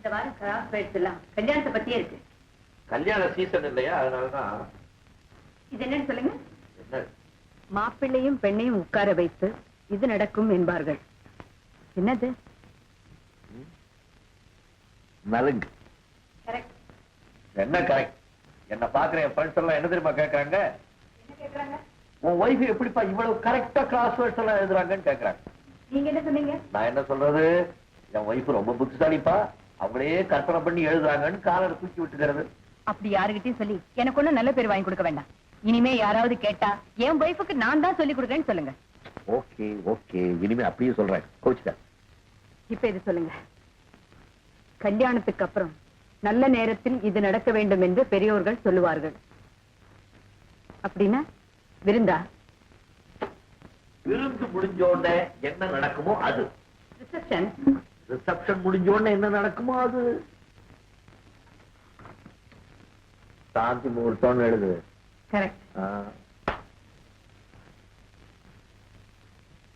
இந்த வாரம் கிராஸ் போயிடுச்சுலாம் கல்யாணத்தை பத்தியே இருக்கு. கல்யாண சீசன் இல்லையா? அதனாலதான். இது என்னன்னு சொல்லுங்க. மாப்பிள்ளையும் பெண்ணையும் உட்கார வைத்து இது நடக்கும் என்பார்கள். என்னது? நலுங்கு. கரெக்ட் என்ன கரெக்ட் என்ன பாக்குற என் ஃப்ரெண்ட்ஸ் எல்லாம் என்ன தெரியுமா கேக்குறாங்க? என்ன கேக்குறாங்க? உன் ஒய்ஃப் எப்படிப்பா இவ்வளவு கரெக்டா கிராஸ் வேர்ட்ஸ் எல்லாம் எழுதுறாங்கன்னு கேக்குறாங்க. நீங்க என்ன சொன்னீங்க? நான் என்ன சொல்றது? என் ஒய்ஃப் ரொம்ப புத்திசாலிப்பா. அவங்களே கற்பனை பண்ணி எழுதுறாங்கன்னு காலரை தூக்கி விட்டுக்கிறது. அப்படி யாருகிட்டயும் சொல்லி எனக்கு ஒண்ணும் நல்ல பேர் வாங்கி கொடுக்க வேண்டாம். இனிமே யாராவது கேட்டா என் ஒய்ஃபுக்கு நான் தான் சொல்லி கொடுக்கறேன்னு சொல்லுங்க. Okay okay. இனிமே அப்படியே சொல்றேன். கோச்சுக்க இப்ப இது சொல்லுங்க. கல்யாணத்துக்கு அப்புறம் நல்ல நேரத்தில் இது நடக்க வேண்டும் என்று பெரியோர்கள் சொல்லுவார்கள். அப்படின்னா விருந்தா? விருந்து முடிஞ்ச உடனே என்ன நடக்குமோ அது. ரிசப்ஷன் ரிசப்ஷன் முடிஞ்ச உடனே என்ன நடக்குமோ அது? சாந்தி முகூர்த்தம்னு எழுது.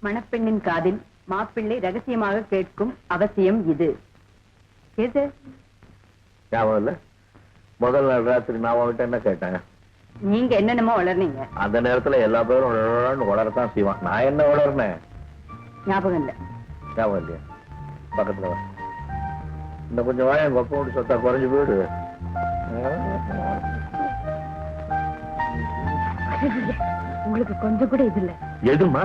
மணப்பெண்ணின் காதில் மாப்பிள்ளை ரகசியமாக கேட்கும் அவசியம் இது. எது ஞாபகம் இல்ல? முதல் நாள் ராத்திரி நான் அவன்கிட்ட என்ன கேட்டேன்? நீங்க என்னென்னமோ வளர்னீங்க. அந்த நேரத்துல எல்லா பேரும் உளரத்தான் செய்வான். நான் என்ன உளர்னேன்? ஞாபகம் இல்ல. ஞாபகம் இல்லையா? பக்கத்துல வா. இன்னும் கொஞ்சம் வாய அப்பா வீட்டு சொத்தா குறைஞ்சு போயிடு. உங்களுக்கு கொஞ்சம் கூட இது இல்ல. எதுமா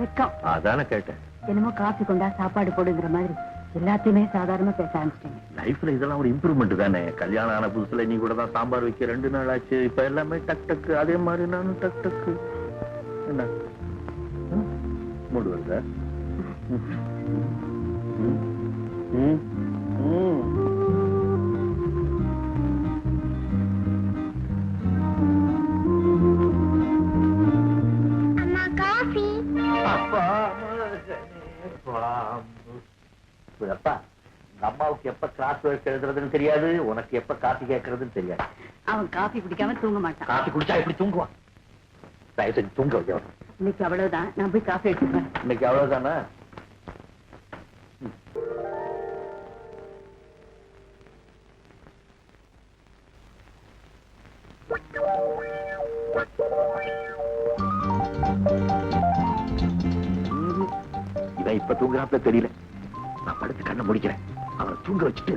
வெக்கம். அதானே கேட்டேன். என்னமோ காஃபி கொண்டா சாப்பாடு போடுங்கிற மாதிரி. எல்லாத்தையுமே சாதாரணமா பேச ஆரம்பிச்சிட்டீங்க. லைஃப்ல இதெல்லாம் ஒரு இம்ப்ரூவ்மெண்ட் தானே. கல்யாணம் ஆன புதுசுல நீ கூட தான் சாம்பார் வைக்க ரெண்டு நாள் ஆச்சு. இப்ப எல்லாமே டக் டக்கு அதே மாதிரி நானும் டக் டக்கு. என்ன? மூடு வருதா? அப்பா அம்மாவுக்கு எப்ப கிளாஸ் ஒர்க் எழுதுறதுன்னு தெரியாது உனக்கு எப்ப காப்பி கேட்கறதுன்னு தெரியாது. அவன் காஃபி குடிக்காம தூங்க மாட்டான். காப்பி குடிச்சா எப்படி தூங்குவான்? தயவு செஞ்சு தூங்க இன்னைக்கு அவ்வளவுதான். நான் போய் காஃபி எடுத்துக்கிறேன் இன்னைக்கு அவ்வளவுதானே? இவன் இப்ப தூங்குறாப்ல தெரியல. நான் படுத்து கண்ணை முடிக்கிறேன். அவனை தூங்க வச்சுட்டு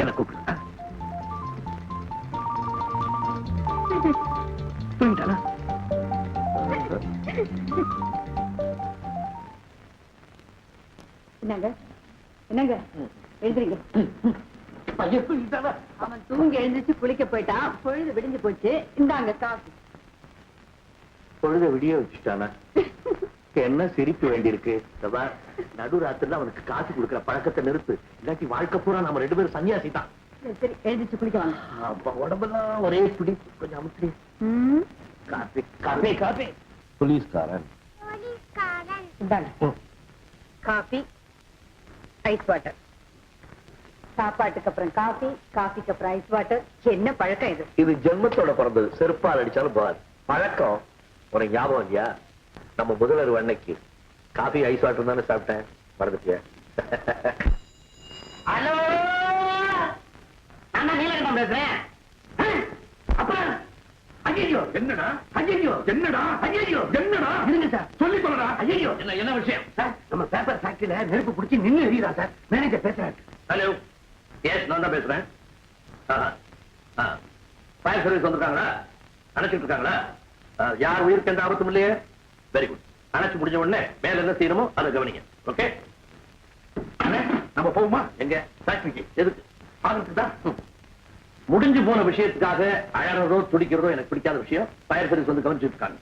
என்ன கூப்பிடு? தூங்கிட்டானா என்னங்க? என்னங்க? எழுதுறீங்க அவன் தூங்கி எழுந்திருச்சு குளிக்க போயிட்டான். பொழுது விடிஞ்சு போச்சு. இந்தாங்க காஃபி. பொழுத விடிய வச்சுட்டானா என்ன சிரிப்பு வேண்டியிருக்கு? இந்த பார், நடு ராத்திரில அவனுக்கு காசு கொடுக்கிற பழக்கத்தை நிறுத்து. இல்லாட்டி வாழ்க்கை பூரா நம்ம ரெண்டு பேரும் சன்னியாசி தான். சரி, குளிக்க உடம்பெல்லாம் ஒரே பிடி கொஞ்சம் அமுத்தி ம், காப்பி காப்பி காப்பி. போலீஸ்காரன். காஃபி ஐஸ் வாட்டர் சாப்பாட்டுக்கு அப்புறம் காஃபி காஃபிக்கு அப்புறம் ஐஸ் வாட்டர் என்ன பழக்கம் இது? இது ஜென்மத்தோட பிறந்தது. செருப்பால் அடிச்சாலும் பார் பழக்கம். உனக்கு ஞாபகம் இல்லையா? நம்ம முதல்வர் அன்னைக்கு காஃபி ஐஸ் வாட்டர் தானே சாப்பிட்டேன். மறந்துட்டியா? ஹலோ? நான் பேசுறேன். அப்பா ஐயோ என்னடா? ஐயோ என்னடா? ஐயோ என்னடா? இருங்க சார். சொல்லி சொல்லடா ஐயோ என்ன என்ன விஷயம்? சார் நம்ம பேப்பர் ஃபேக்டரியில நெருப்பு பிடிச்சி நின்னு எரியுதா சார்? மேனேஜர் பேசுறாரு. ஹலோ? எஸ் நான் தான் பேசுறேன். ஃபயர் சர்வீஸ் வந்திருக்காங்களா? அணைச்சிட்டு இருக்காங்களா? யார் உயிருக்கு எந்த ஆபத்தும் இல்லையே? வெரி குட் அணைச்சு முடிஞ்ச உடனே மேல என்ன செய்யணுமோ அதை கவனிங்க. ஓகே நம்ம போவோமா? எங்க? ஃபேக்டரிக்கு எதுக்கு? பாக்குறதுக்கு முடிஞ்சு போன விஷயத்துக்காக அழறதோ துடிக்கிறதோ எனக்கு பிடிக்காத விஷயம். ஃபயர் சர்வீஸ் வந்து கவனிச்சுட்டு இருக்காங்க.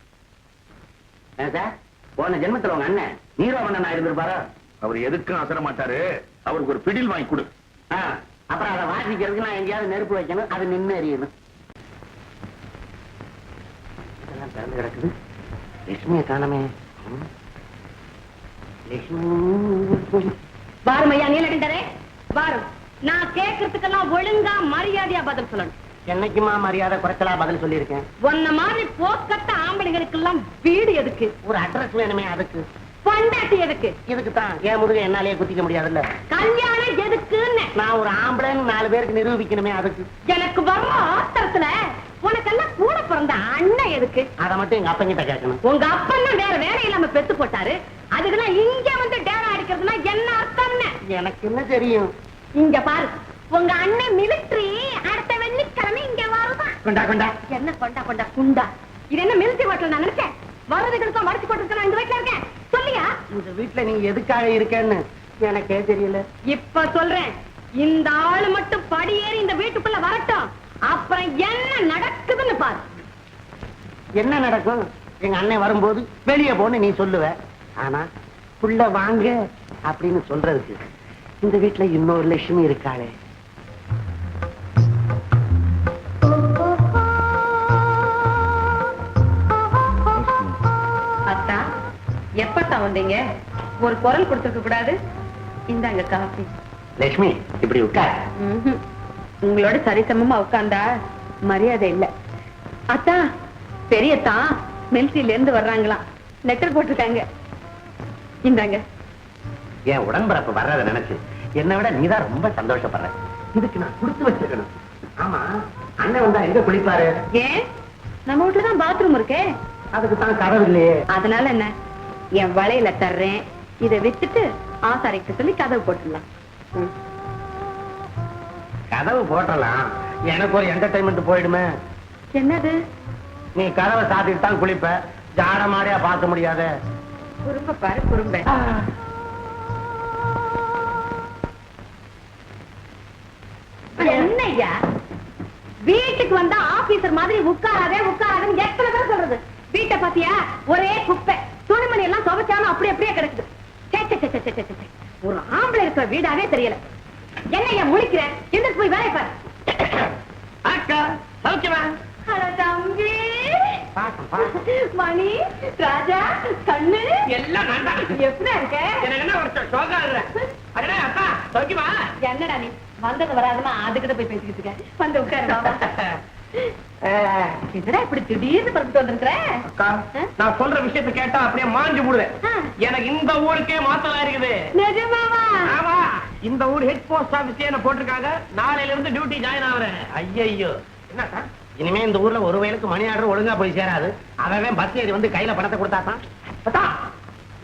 சார்? போன ஜென்மத்துல உங்க அண்ணன் நீரோ அண்ணன் இருந்திருப்பாரா அவர் எதுக்கும் அசர மாட்டாரு. அவருக்கு ஒரு பிடில் வாங்கி கொடு. அப்புறம் அதை வாசிக்கிறதுக்கு நான் எங்கேயாவது நெருப்பு வைக்கணும். அது நின்று எரியணும் இதெல்லாம் திறந்து கிடக்குது. லட்சுமியை காணமே. ம். லட்சுமி வாரும் ஐயா நீலகண்டரே. வாரும். நான் கேட்கறதுக்கெல்லாம் ஒழுங்கா மரியாதையா பதில் சொல்லணும். என்னைக்குமா மரியாதை குறைச்சலா பதில் சொல்லியிருக்கேன்? உன்ன மாதிரி போக்கத்த ஆம்பளைங்களுக்கெல்லாம் வீடு எதுக்கு? ஒரு அட்ரஸ் வேணுமே அதுக்கு. பொண்டாட்டி எதுக்கு? இதுக்கு தான். என் முதுக என்னாலேயே குத்திக்க முடியாதுல்ல? கல்யாணம் எதுக்குன்னு. நான் ஒரு ஆம்பளைன்னு நாலு பேருக்கு நிரூபிக்கணுமே அதுக்கு. எனக்கு வர்ற ஆத்திரத்துல உனக்கெல்லாம் கூட பிறந்த அண்ணன் எதுக்கு? அதை மட்டும் எங்க அப்பங்கிட்ட கேட்கணும். உங்க அப்பன் தான் வேற வேலை இல்லாம பெத்து போட்டாரு. அதுக்கெல்லாம் இங்க வந்து டேரா அடிக்கிறதுனா என்ன அர்த்தம்னு? எனக்கு என்ன தெரியும்? இங்க பாரு. உங்க அண்ணன் மிலிட்டரி அடுத்த வெள்ளிக்கிழமை இங்க வருதான் கொண்டா கொண்டா. என்ன கொண்டா கொண்டா குண்டா? இது என்ன மிலிட்டரி ஹோட்டல் நான் நினைச்சேன்? வர்றதுக்கு மறைச்சு போட்டு நான் இந்த வீட்டுல இருக்கேன். சொல்லியா? இந்த வீட்டுல நீ எதுக்காக இருக்கேன்னு எனக்கே தெரியல. இப்ப சொல்றேன். இந்த ஆளு மட்டும் படியேறி இந்த வீட்டுக்குள்ள வரட்டும். அப்புறம் என்ன நடக்குதுன்னு பாரு. என்ன நடக்கும்? எங்க அண்ணன் வரும்போது வெளியே போன்னு நீ சொல்லுவ. ஆனா புள்ள வாங்க அப்படின்னு சொல்றதுக்கு இந்த வீட்டுல இன்னொரு லட்சுமி இருக்காளே. அத்தா எப்பத்தான் வந்தீங்க? ஒரு குரல் கொடுத்துருக்க கூடாது? இந்தாங்க காஃபி. லட்சுமி இப்படி உட்கார். உங்களோட சரிசமமா உட்கார்ந்தா மரியாதை இல்ல. அத்தா பெரியத்தா மிலிட்டரியில இருந்து வர்றாங்களாம். லெட்டர் போட்டிருக்காங்க. இந்தாங்க. என் உடன்பிறப்பு வர்றத நினைச்சு என்னை விட நீதான் ரொம்ப சந்தோஷப்படுற. இதுக்கு நான் கொடுத்து வச்சிருக்கணும். ஆமா அண்ணன் வந்தா எங்க குளிப்பாரு? ஏன்? நம்ம வீட்டுல தான் பாத்ரூம் இருக்கே. அதுக்கு தான் கதவு இல்லையே. அதனால என்ன? என் வளையல தர்றேன். இதை வித்துட்டு ஆசாரிக்கு சொல்லி கதவு போட்டுடலாம். கதவு போட்டலாம். எனக்கு ஒரு என்டர்டைன்மெண்ட் போயிடுமே. என்னது? நீ கதவை சாத்திட்டு தான் குளிப்ப. ஜாட மாடியா பார்க்க முடியாத. குறும்ப பாரு குறும்ப. என்னய்யா வீட்டுக்கு வந்தா ஆபீசர் மாதிரி உட்காராதே உட்காராதேன்னு எத்தனை பேர் சொல்றது? வீட்டை பாத்தியா ஒரே குப்பை. துணிமணி எல்லாம் துவைச்சாலும் அப்படி அப்படியே கிடக்குது. ஒரு ஆம்பளை இருக்கிற வீடாவே தெரியல. என்னய்யா முழிக்கிற? எந்திரிச்சு போய் வேலை பாரு. அக்கா சௌக்கியமா? அட தம்பி. மணி ராஜா கண்ணு. எல்லாம் எப்படி இருக்க? எனக்கு என்ன ஒரு சோகா அடடே அக்கா சௌக்கியமா? என்னடா நீ? வந்தது வராதுமா அதுக்கிட்ட போய் பேசிக்கிட்டு இருக்க. வந்து உட்காரு என்னடா இப்படி திடீர்னு பறந்துட்டு வந்திருக்கிற? அக்கா நான் சொல்ற விஷயத்தை கேட்டா அப்படியே மாஞ்சு போடுவேன். ஆ. எனக்கு இந்த ஊருக்கே மாத்தலா இருக்குது. நிஜமாவா? ஆமா. இந்த ஊர் ஹெட் போஸ்ட் ஆபீஸ் என்ன போட்டிருக்காங்க? நாளையில இருந்து டியூட்டி ஜாயின் ஆகுறேன். ஐயையோ. என்னக்கா இனிமே இந்த ஊர்ல ஒரு வயலுக்கு மணி ஆர்டர் ஒழுங்கா போய் சேராது. அவன் பஸ் ஏறி வந்து கையில பணத்தை அத்தா,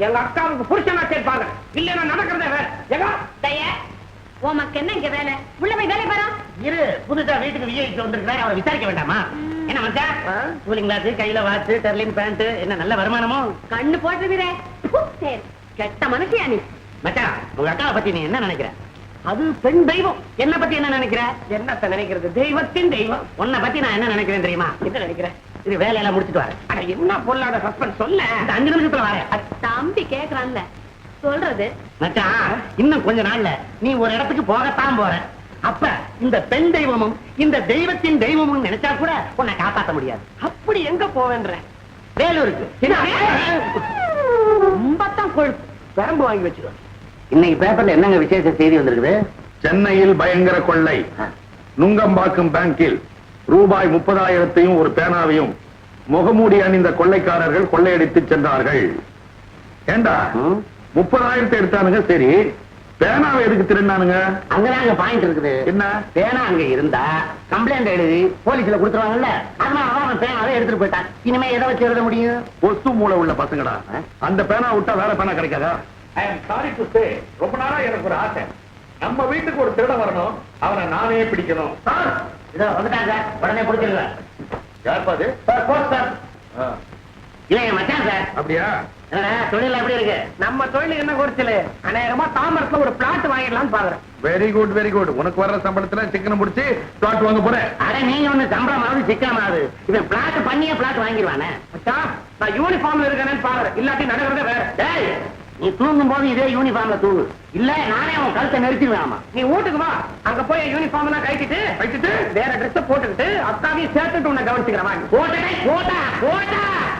எங்க அக்காவுக்கு புருஷனா கேட்பாங்க. இல்லைன்னா நடக்கிறதே வேற. எங்க தய உமக்கு என்ன இங்க வேலை? உள்ள போய் வேலை பாரு. இரு புதுசா வீட்டுக்கு விஐக்கு வந்திருக்கிறார் அவரை விசாரிக்க வேண்டாமா? என்ன மச்சான் கூலிங் கிளாஸ் கையில வாட்ச் டெர்லின் பேண்ட் என்ன நல்ல வருமானமோ? கண்ணு போட்டுருவீரே சரி கெட்ட மனுஷியா நீ? மச்சான் உங்க அக்காவை பத்தி நீ என்ன நினைக்கிற? அது பெண் தெய்வம். என்ன பத்தி என்ன நினைக்கிற? என்னத்த நினைக்கிறது? தெய்வத்தின் தெய்வம். உன்னை பத்தி நான் என்ன நினைக்கிறேன் தெரியுமா? என்ன நினைக்கிறேன் இது வேலையெல்லாம் முடிச்சிட்டு வரேன். அட என்ன பொல்லாத ஹஸ்பண்ட் சொல்ல. அஞ்சு நிமிஷத்துல வரேன். தம்பி கேக்குறான்ல. சொல்றது? மச்சான் இன்னும் கொஞ்ச நாள்ல நீ ஒரு இடத்துக்கு போகத்தான் போற அப்ப இந்த பெண் தெய்வமும் இந்த தெய்வத்தின் தெய்வமும் நினைச்சா கூட உன்னை காப்பாத்த முடியாது. அப்படி எங்க போவேன்ற? வேலூருக்கு. ரொம்பத்தான் கொழுப்பு. பெரம்பு வாங்கி வச்சிருவேன். இன்னைக்கு பேப்பர்ல என்னங்க விசேஷ செய்தி வந்திருக்குது? சென்னையில் பயங்கர கொள்ளை. நுங்கம்பாக்கம் பேங்கில் ரூபாய் முப்பதாயிரத்தையும் ஒரு பேனாவையும் முகமூடி அணிந்த கொள்ளைக்காரர்கள் கொள்ளையடித்து சென்றார்கள். ஏண்டா? முப்பதாயிரத்தை எடுத்தானுங்க? சரி. பேனாவை எதுக்கு திருநானுங்க அங்கதாங்க பாயிண்ட் இருக்குது. என்ன? பேனா அங்க இருந்தா கம்ப்ளைண்ட் எழுதி போலீஸ்ல கொடுத்துருவாங்கல்ல அதனாலதான் அவன் பேனாவை எடுத்துட்டு போயிட்டான். இனிமே எதை வச்சு எழுத முடியும்? பொசு மூளை உள்ள பசங்கடா. அந்த பேனா விட்டா வேற பேனா கிடைக்காதா? ஐ அம் சாரி டு சே ரொம்ப நாளா எனக்கு ஒரு ஆசை. நம்ம வீட்டுக்கு ஒரு திருடன் வரணும். அவனை நானே பிடிக்கணும். இதோ வந்துட்டாங்க. உடனே கொடுத்துருங்க. யார் பாது? Sir sir. என் மச்சான் சார். அப்படியா? தொழில் எப்படி இருக்கு? நம்ம தொழில் என்ன குறைச்சல்? அநேகமா தாமரத்துல ஒரு பிளாட் வாங்கிடலாம்னு பாக்குறேன். வெரி குட் வெரி குட் உனக்கு வர்ற சம்பளத்துல சிக்கன் முடிச்சு பிளாட் வாங்க போறேன் அட நீங்க ஒண்ணு சம்பளமாவது சிக்கனமாவது இவன் பிளாட் பண்ணியே பிளாட் வாங்கிடுவானே. நான் யூனிஃபார்ம்ல இருக்கேன்னு பாக்குறேன். இல்லாட்டி நடக்கிறதே வேற. நீ தூங்கும் போது இதே யூனிஃபார்ம்ல தூங்கு. இல்ல நானே உன் கழுத்தை நிறுத்திடுவேன் நீ வீட்டுக்கு வா. அங்க போய் யூனிஃபார்ம் எல்லாம் கட்டிட்டு கட்டிட்டு வேற ட்ரெஸ் போட்டுக்கிட்டு அக்காவையும் சேர்த்துட்டு உன்னை கவனிச்சுக்கிறேன். போட்டா போட்டா போட்டா.